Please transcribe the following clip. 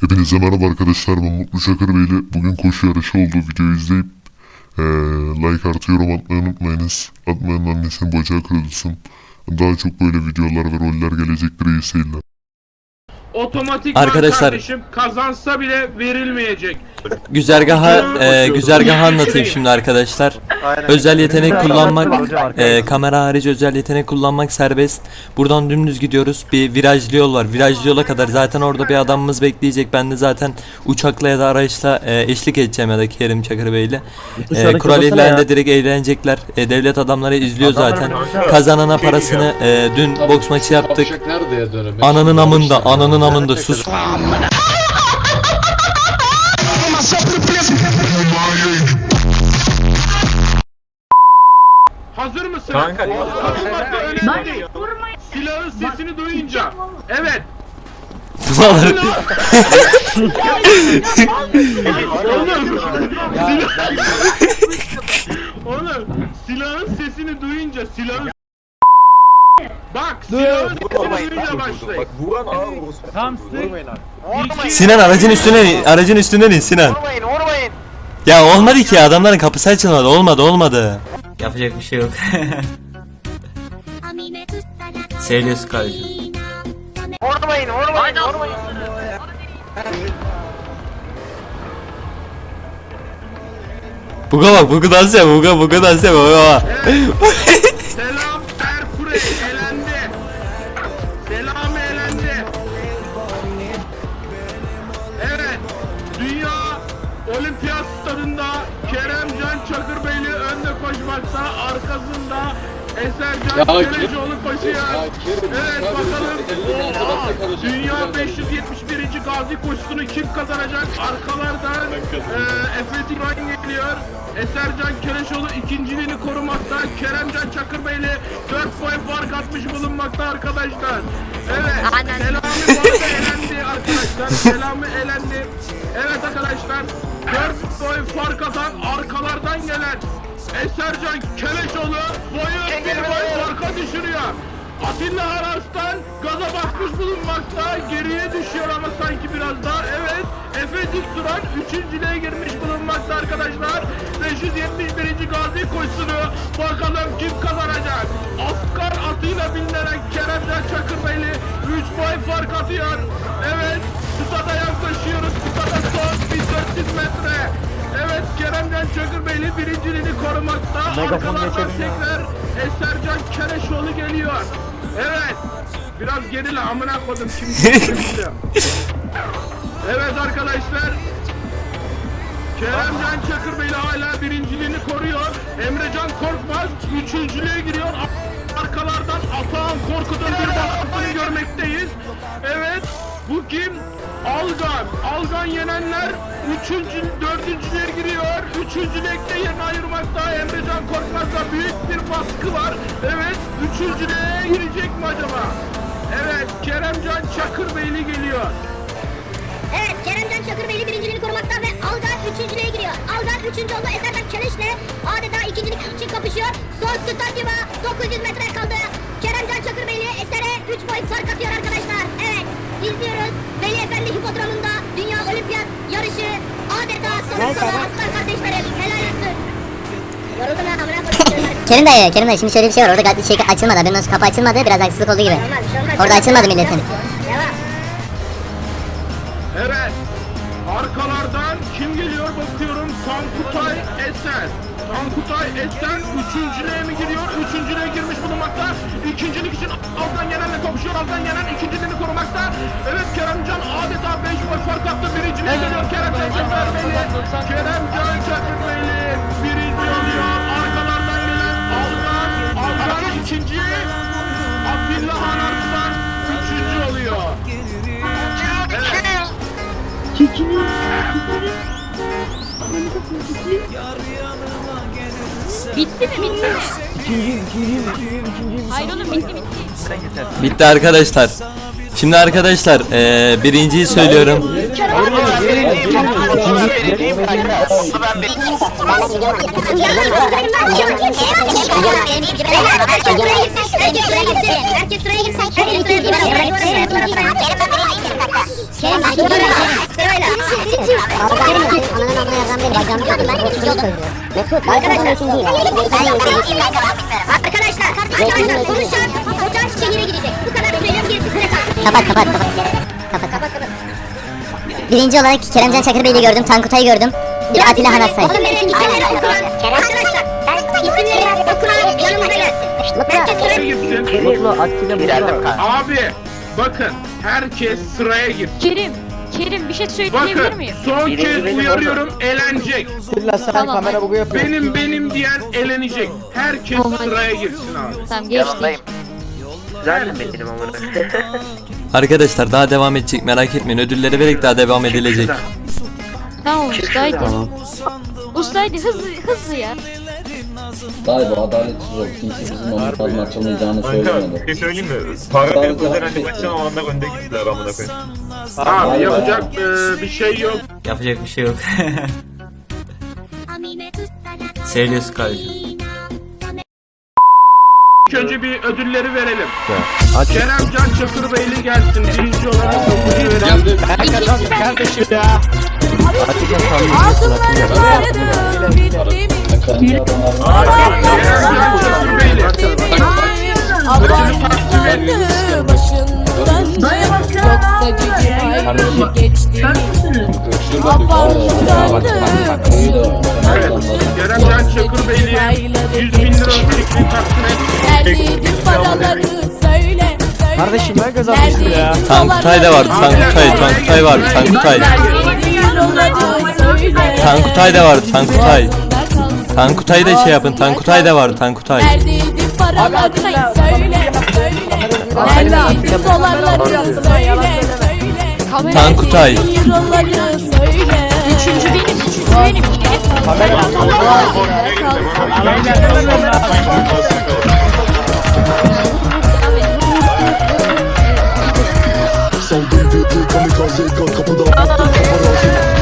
Hepinize merhaba arkadaşlar ben Mutlu Çakır Beyli. Bugün koşu yarışı olduğu videoyu izleyip eee, like artı yorum atmayı unutmayınız. Atmayanın annesinin bacağı kırılsın. Daha çok böyle videolar ve roller gelecektir iyi seyirler. Otomatik Arkadaşlar- kardeşim kazansa bile verilmeyecek. Güzergaha e, güzergahı anlatayım şimdi arkadaşlar. Özel yetenek kullanmak, e, kamera harici özel yetenek kullanmak serbest. Buradan dümdüz gidiyoruz. Bir virajlı yol var. Virajlı yola kadar zaten orada bir adamımız bekleyecek. Ben de zaten uçakla ya da araçla e, eşlik edeceğim ya da Kerim Çakır Bey'le. E, kural ya. direkt eğlenecekler. E, devlet adamları izliyor zaten. Kazanana parasını e, dün boks maçı yaptık. Ananın amında, ananın amında sus. Hazır mısın? Kanka, değil. Silahın sesini duyunca. Evet. Oğlum. Oğlum silahın sesini duyunca silahın Bak silahın başlayın. Vuran ağır vurursun. Tam İki, Sinan aracın üstüne in, aracın üstünden in Sinan. Vurmayın vurmayın. Ya olmadı ki adamların kapısı açılmadı olmadı olmadı. Yapacak bir şey yok. Seyrediyorsun kardeşim. Vurmayın vurmayın vurmayın. Buga bak buga dans yap buga buga dans yap. Oha. Selam Esercan Ya Kelecoğlu koşuyor. Ya Kerim, Evet bakalım. Oha! Dünya 571. Gazi koşusunu kim kazanacak? Arkalardan e, Efe İbrahim geliyor. Esercan Keleşoğlu ikinciliğini korumakta. Keremcan Çakırbeyli 4 boy fark atmış bulunmakta arkadaşlar. Evet. Selami bu arada elendi arkadaşlar. Selami elendi. Evet arkadaşlar. 4 boy fark atan arkalardan gelen Esercan Keleşoğlu boyu bir boy farka düşürüyor. Atilla Aras'tan gaza basmış bulunmakta. Geriye düşüyor ama sanki biraz daha. Evet. Efe dik duran üçüncülüğe girmiş bulunmakta arkadaşlar. 571. Gazi koşusunu bakalım kim kazanacak? Asgar atıyla bilinen Keremcan Çakırbeyli 3 boy fark atıyor. Evet. Stada yaklaşıyoruz. Stada son 1400 metre. Evet Keremcan Çakırbeyli birinciliğini. Arkalardan tekrar Esercan Kereşoğlu geliyor. Evet. Biraz gerile amına kodum şimdi. evet arkadaşlar. Keremcan Çakırbeyli hala birinciliğini koruyor. Emrecan Korkmaz üçüncülüğe giriyor. Arkalardan Atahan Korkut'un bir baskısını görmekteyiz. Evet. Bu kim? Algan. Algan yenenler üçüncü, dördüncülüğe giriyor. Üçüncülükte yerini ayırmakta Emrecan Korkmaz'da büyük bir baskı var. Evet. Üçüncülüğe girecek mi acaba? Evet. Keremcan Çakırbeyli geliyor. Evet, Keremcan Çakırbeyli birinciliğini korumakta ve Algar üçüncülüğe giriyor. Algar üçüncü oldu. Eserden Keleş'le adeta ikincilik için kapışıyor. Son stadyuma 900 metre kaldı. Keremcan Çakırbeyli Eser'e 3 boy fark atıyor arkadaşlar. Evet, izliyoruz. Veli Efendi Hipodromu'nda Dünya Olimpiyat yarışı adeta sona Kerim dayı, Kerim dayı şimdi şöyle bir şey var. Orada şey açılmadı. Haberin olsun kapı açılmadı. Biraz haksızlık olduğu gibi. Olmaz, bir olmaz. Orada açılmadı milletin. Evet. Arkalardan kim geliyor bakıyorum. Tankutay Esen. Tankutay Esen üçüncülüğe mi giriyor? Üçüncülüğe girmiş bulunmakta. İkincilik için alttan yenenle kapışıyor. Alttan yenen ikinciliğini korumakta. Evet Keremcan adeta 5 boy fark attı. Birinciliğe geliyor Keremcan Çakırbeyli. Keremcan Çakırbeyli ikinci. Abdullah Anarslan üçüncü oluyor. Evet. Bitti mi bitti mi? Hayır oğlum bitti bitti. Bitti arkadaşlar. Şimdi arkadaşlar eee birinciyi söylüyorum. Herkes sıraya girsin. Kapat kapat kapat. Kapat kapat. Birinci olarak Keremcan Çakırbey'i gördüm, Tankutay'ı gördüm. Bir de Atilla Hanassay. Oğlum benim isimleri okunan, arkadaşlar, isimleri okunan yanımıza gelsin. Herkes Sıraya sıraya gitsin. Abi bakın herkes sıraya gir. Kerim. Kerim bir şey söyleyebilir Bakın miyim? son kez uyarıyorum elenecek. Tamam. hadi. Benim benim diyen elenecek. Herkes sıraya girsin abi. Tamam geçtik. Arkadaşlar daha devam edecek merak etmeyin. Ödülleri vererek daha devam edilecek. Tamam ustaydı. Ustaydı hızlı hızlı ya. Galiba adaletsiz oldu. Kimse bizim onun tadını açılmayacağını söylemedi. Bir şey söyleyeyim mi? Para özel animasyon alanında önde gittiler amına koyayım. Abi yapacak e, bir şey yok. Yapacak bir şey yok. Seviyoruz kardeşim. İlk önce bir ödülleri verelim. Kerem Can Çakırbeyli gelsin. Birinci olarak ödülü verelim. Kerem Can Çakırbeyli. Ödülü takdim et. Evet. Kerem Can Çakırbeyli'ye 100 bin lira ödülü takdim et. Kardeşim ben kazanmıştım ya. Tankutay da vardı. Tankutay, Tankutay vardı. Tankutay. Tankutay da vardı. Tankutay. Tankutay da şey yapın. Tankutay da vardı. Tankutay. Tankutay. Üçüncü benim. Üçüncü benim. Kamera Saldım dedi kamikaze kalk kapıda patlat paparazzi